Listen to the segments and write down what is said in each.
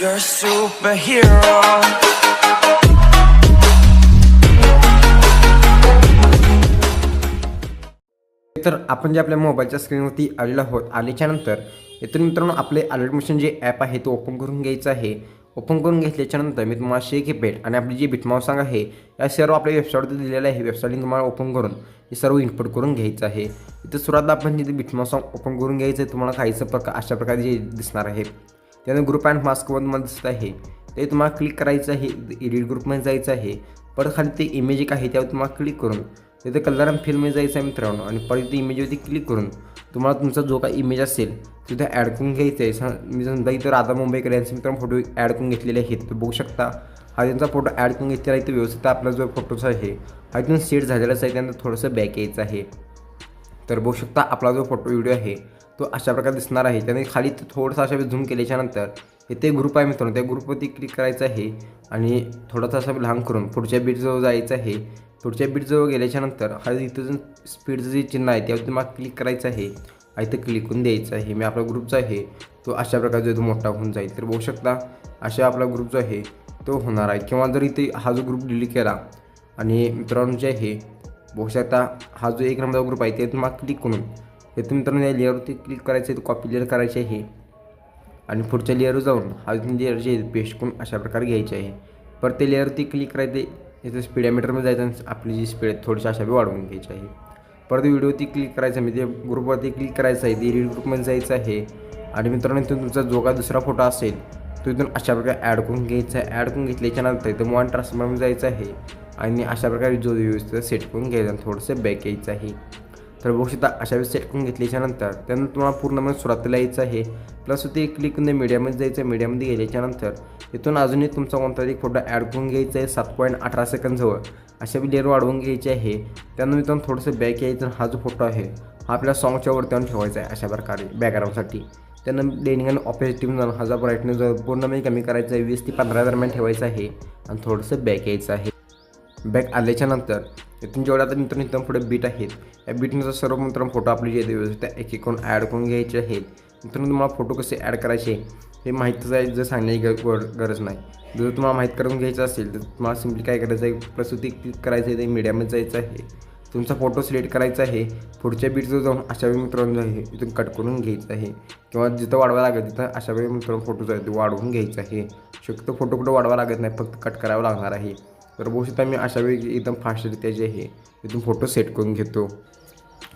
You're a superhero. तर आपण जे आपल्या मोबाईलच्या स्क्रीनवरती आलेलो आहोत आल्याच्यानंतर इथून मित्रांनो आपले अलर्ट जे ॲप आहे तो ओपन करून घ्यायचं आहे. ओपन करून घेतल्याच्यानंतर मी तुम्हाला शेक पेट आणि आपली जी बिटमाव सांग आहे या सर्व आपल्या वेबसाईटवरती दिलेलं आहे. वेबसाईट तुम्हाला ओपन करून हे सर्व इनपुट करून घ्यायचं आहे. इथं सुरुवातला आपण जिथे बिटमाव ओपन करून घ्यायचं आहे तुम्हाला काहीचं प्रकार अशा प्रकारे जे दिसणार आहे. त्यानंतर ग्रुप अँड मास्कमध्ये मला दिसत आहे. ते तुम्हाला क्लिक करायचं आहे एडिट ग्रुपमध्ये जायचं आहे. परत खाली ते इमेज एक आहे त्यावर तुम्हाला क्लिक करून तिथे कलर अँड फिल्ममध्ये जायचं आहे मित्रांनो. आणि परत ते इमेजवरती क्लिक करून तुम्हाला तुमचा जो काही इमेज असेल तिथे ॲड करून घ्यायचं आहे. मी समजा इथं राधा मुंबईकर यांचे मित्रांनो फोटो ॲड करून घेतलेले आहेत तर बघू शकता. हा त्यांचा फोटो ॲड करून घेतलेला आहे तर व्यवस्थित आपला जो फोटोच आहे हा इथून सेट झालेलाच आहे. त्यानंतर थोडंसं बॅक यायचं आहे. तर बघू शकता आपला जो फोटो व्हिडिओ आहे तो अशा प्रकारे दिसणार आहे. त्याने खाली थोडंसं अशा झूम केल्याच्यानंतर इथे ग्रुप आहे मित्रांनो. त्या ग्रुपवरती क्लिक करायचं आहे आणि थोडासा असं लहान करून पुढच्या बीटजवळ जायचं आहे. पुढच्या बीटजवळ गेल्याच्यानंतर हा इथं स्पीडचं जे चिन्ह आहे त्यावरती मला क्लिक करायचं आहे. आणि इथं क्लिक करून द्यायचं आहे. मी आपला ग्रुपचा आहे तो अशा प्रकारे जो मोठा होऊन जाईल. तर बघू शकता अशा आपला ग्रुप जो आहे तो होणार आहे. किंवा जर इथे हा जो ग्रुप डिलीट केला आणि मित्रांनो जे आहे बघू शकता हा जो एक नंबरचा ग्रुप आहे ते तुम्हाला क्लिक करून ते मित्रांनो या लेअरवरती क्लिक करायचं आहे कॉपी लेअर करायची आहे आणि पुढच्या लेअरवर जाऊन हा लेअर जे पेस्ट करून अशा प्रकारे घ्यायचे आहे. परत ते लेअरवरती क्लिक करायचे इथं स्पीडॅमीटरमध्ये जायचं आणि आपली जी स्पीड आहे थोडीशी अशा वाढवून घ्यायची आहे. परत व्हिडिओवरती क्लिक करायचं आहे म्हणजे ग्रुपवरती क्लिक करायचं आहे ते रीड ग्रुपमध्ये जायचं आहे. आणि मित्रांनो इथून तुमचा जो काय दुसरा फोटो असेल तो इथून अशा प्रकारे ॲड करून घ्यायचा आहे. ॲड करून घेतल्याच्यानंतर इथं वन ट्रान्सफरमध्ये जायचं आहे. आणि अशा प्रकारे जो व्यवस्थित सेट करून घ्यायचा थोडंसं बॅक यायचं आहे. तर बघू शकता अशा वेळेस सेट करून घेतल्याच्यानंतर त्यानंतर तुम्हाला पूर्णपणे सुरुवातीला यायचं आहे. प्लस ते क्लिक करून मीडियामध्ये जायचं आहे मीडियामध्ये गेल्याच्यानंतर इथून अजूनही तुमचा कोणता एक फोटो ॲड करून घ्यायचा आहे सात पॉईंट अठरा सेकंडजवळ अशा बी लेअर वाढवून घ्यायची आहे. त्यानंतर इथून थोडंसं बॅक यायचं हा जो फोटो आहे हा आपल्या सॉंगच्या वरती आणून ठेवायचा आहे अशा प्रकारे बॅकग्राऊंडसाठी त्यानं डेनिंग आणि ऑपरेटिव्ह जाऊन हा जो ब्राईटनेस पूर्णपणे कमी करायचा आहे वीस ते पंधरा दरम्यान ठेवायचं आहे आणि थोडंसं बॅक यायचं आहे. बॅक आल्याच्यानंतर नंतर इथून जेवढ्या आता मित्रांनो इथं पुढे बीट आहेत. या बीटनुसार सर्व मित्रांनो फोटो आपले जे व्यवस्थित त्या एक एक करून ॲड करून घ्यायचे आहेत. मित्रांनो तुम्हाला फोटो कसे ॲड करायचे हे माहीतच आहे जर सांगण्याची गर गरज नाही. जर तुम्हाला माहीत करून घ्यायचं असेल तर तुम्हाला सिम्पली काय करायचं आहे प्रस्तुती क्लिक करायचं आहे ते मीडियामध्ये जायचं आहे. तुमचा फोटो सिलेक्ट करायचा आहे पुढच्या बीटचं जाऊन अशा वेळी मित्रांनो आहे इथून कट करून घ्यायचं आहे. किंवा जिथं वाढवा लागेल तिथं अशा वेळी मित्रांनो फोटो जो आहे ते वाढवून घ्यायचा आहे. शक्यतो फोटो कुठं वाढवा लागत नाही फक्त कट करावं लागणार आहे. तर बघू मी अशा वेळी एकदम फास्टरित्या जे आहे इथून फोटो सेट करून घेतो.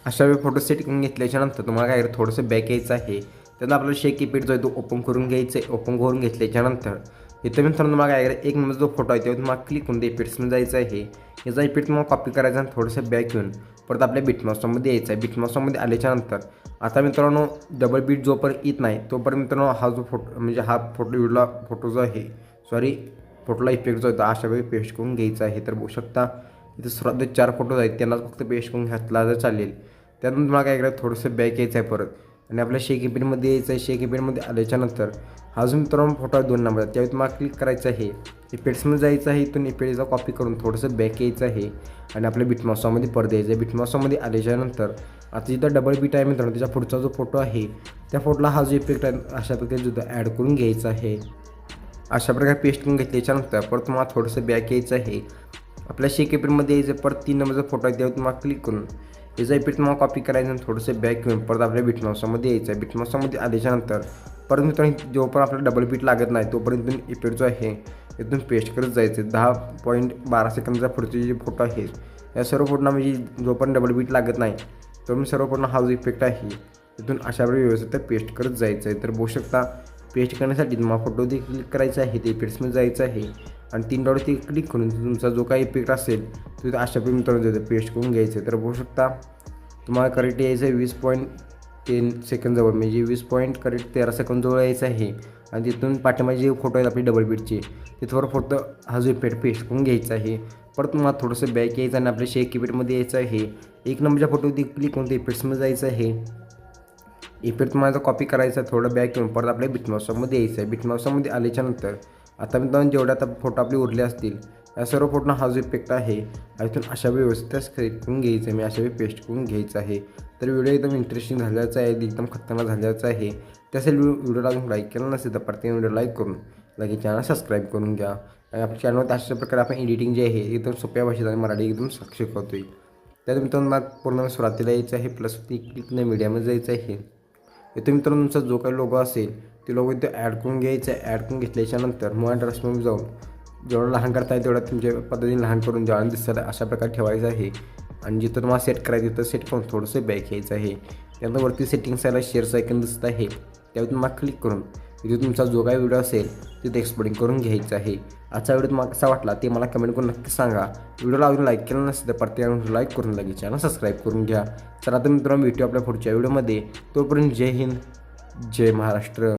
अशा वेळी फोटो सेट करून घेतल्याच्यानंतर तुम्हाला काय थोडंसं बॅक यायचं आहे. त्यानंतर आपलं शेक कीपॅड जो आहे तो ओपन करून घ्यायचं आहे. ओपन करून घेतल्याच्यानंतर इथं मित्रांनो तुम्हाला काय एक नंबर जो फोटो आहे त्यावर तुम्हाला क्लिक करून ते इफेक्ट्समध्ये जायचं आहे. याचा इफेक्ट तुम्हाला कॉपी करायचा आणि थोडंसं बॅक येऊन परत आपल्या बिटमॉसमध्ये यायचं आहे. बिटमॉसमध्ये आल्याच्यानंतर आता मित्रांनो डबल बीट जोपर्यंत येत नाही तोपर्यंत मित्रांनो हा जो फोटो म्हणजे हा फोटो व्हिडिओला फोटो जो आहे सॉरी फोटोला इफेक्ट जो होता अशा वेळी पेस्ट करून घ्यायचा आहे. तर बघू शकता. इथे सुरुवात चार फोटोज आहेत त्यांनाच फक्त पेस्ट करून घातला तर चालेल त्यानंतर मला काय करायचं थोडंसं बॅक यायचं आहे परत. आणि आपल्या शेक इपेडमध्ये यायचं आहे. शेक इपेडमध्ये आल्याच्यानंतर हा जो मित्रांनो फोटो आहे दोन नंबर त्यावेळी तुम्हाला क्लिक करायचं आहे. इफेक्ट्समध्ये जायचं आहे इथून इफेक्टचा कॉपी करून थोडंसं बॅक यायचं आहे. आणि आपल्या बिटमॉसॉमध्ये परत यायचं आहे. बिटमॉसॉमध्ये आल्याच्यानंतर आता जिथं डबल बीट आहे मित्रांनो त्याच्या पुढचा जो फोटो आहे त्या फोटोला हा जो इफेक्ट आहे अशा प्रकारे सुद्धा ॲड करून घ्यायचा आहे. अशा प्रकारे पेस्ट करून घेतल्याच्यानंतर परत तुम्हाला थोडंसं बॅक यायचं आहे. आपल्या शेकेपीरमध्ये यायचं परत तीन नंबरचा फोटो आहे त्यावर तुम्हाला क्लिक करून याचा इफेक्ट तुम्हाला कॉपी करायचं आणि थोडंसं बॅक घेऊन परत आपल्या बिटमाउसामध्ये यायचं. आहे बिटमाउसामध्ये आल्याच्यानंतर परत मित्रांनो जोपर्यंत आपल्याला डबल बीट लागत नाही तोपर्यंत तुम्ही इफेक्ट जो आहे इथून पेस्ट करत जायचं. दहा पॉईंट बारा सेकंदचा पुढचे जे फोटो आहे या सर्व फोटोना म्हणजे जोपर्यंत डबल बीट लागत नाही तर मी सर्व पूर्ण हा जो इफेक्ट आहे तिथून अशा प्रकारे व्यवस्थित पेस्ट करत जायचं आहे. तर बघू शकता पेस्ट करण्यासाठी तुम्हाला फोटोवरती क्लिक करायचं आहे. ते इफेक्ट्समध्ये जायचं आहे. आणि तीन डॉटवरती क्लिक करून तुमचा जो काही इफेक्ट असेल तो अशा मित्रांनो पेस्ट करून घ्यायचं तर बघू शकता तुम्हाला करेक्ट यायचं आहे. वीस पॉईंट टेन सेकंदजवळ म्हणजे वीस पॉईंट करेक्ट तेरा सेकंदजवळ यायचं आहे. आणि तिथून पाठीमागे जे फोटो आहेत आपले डबल बेडचे ते थोडं फक्त हा जो इफेक्ट पेस्ट करून घ्यायचा आहे. परत तुम्हाला थोडंसं बॅक यायचं आणि आपल्या शेक इफेक्टमध्ये यायचं आहे. एक नंबरच्या फोटोवरती क्लिक करून ते इफेक्ट्समध्ये जायचं आहे. इफेक्ट तुम्हाला कॉपी करायचा आहे, थोडं बॅक घेऊन परत आपल्या बिटमाउसामध्ये यायचं आहे. बिटमाउसामध्ये आल्याच्यानंतर आता मी दोन जेवढे आता फोटो आपले उरले असतील या सर्व फोटोना हा जो इफेक्ट आहे इथून अशा वेळी व्यवस्थित स्क्रिप्ट करून घ्यायचं आहे. मी अशा वेळी पेस्ट करून घ्यायचं आहे. तर व्हिडिओ एकदम इंटरेस्टिंग झाल्याचा आहे एकदम खतरनाक झाल्याचा आहे. त्यासाठी व्हिडिओला अजून लाईक केला नसेल तर प्रत्येक व्हिडिओ लाईक करून लगेच चॅनल सबस्क्राईब करून घ्या. आणि आपल्या चॅनलवर अशा प्रकारे आपण एडिटिंग जे आहे एकदम सोप्या भाषेत आणि मराठी एकदम शिकवतो आहे त्यात मित्रांनो मला पूर्ण सुरुवातीला यायचं आहे प्लस ती क्लिक न मीडियामध्ये जायचं आहे. इथे मित्रांनो तुमचा जो काही लोगो असेल ते लोगो इथे ॲड करून घ्यायचं. आहे ॲड करून घेतल्याच्यानंतर मग ड्रेसमध्ये जाऊन जेवढं लहान करता येईल तेवढं तुमच्या पद्धतीने लहान करून जेवढं दिसतं अशा प्रकारे ठेवायचं आहे. आणि जिथं तुम्हाला सेट करायचं तिथं सेट करून थोडंसं बॅक घ्यायचं आहे. त्यानंतर वरती सेटिंग्स आयला शेअर आयकन दिसत आहे. त्यावर तुम्हाला क्लिक करून तिथे तुमचा जो काही व्हिडिओ असेल तिथे एक्सपोर्टिंग करून घ्यायचा आहे. आजचा व्हिडिओ तुम्हाला कसा वाटला ते मला कमेंट करून नक्की सांगा. व्हिडिओला अजून लाईक केला नसेल तर प्रत्येकाने लाईक करून लागेल चॅनल सबस्क्राईब करून घ्या. चला तर मित्रांनो भेटू आपल्या पुढच्या व्हिडिओमध्ये तोपर्यंत जय हिंद जय महाराष्ट्र.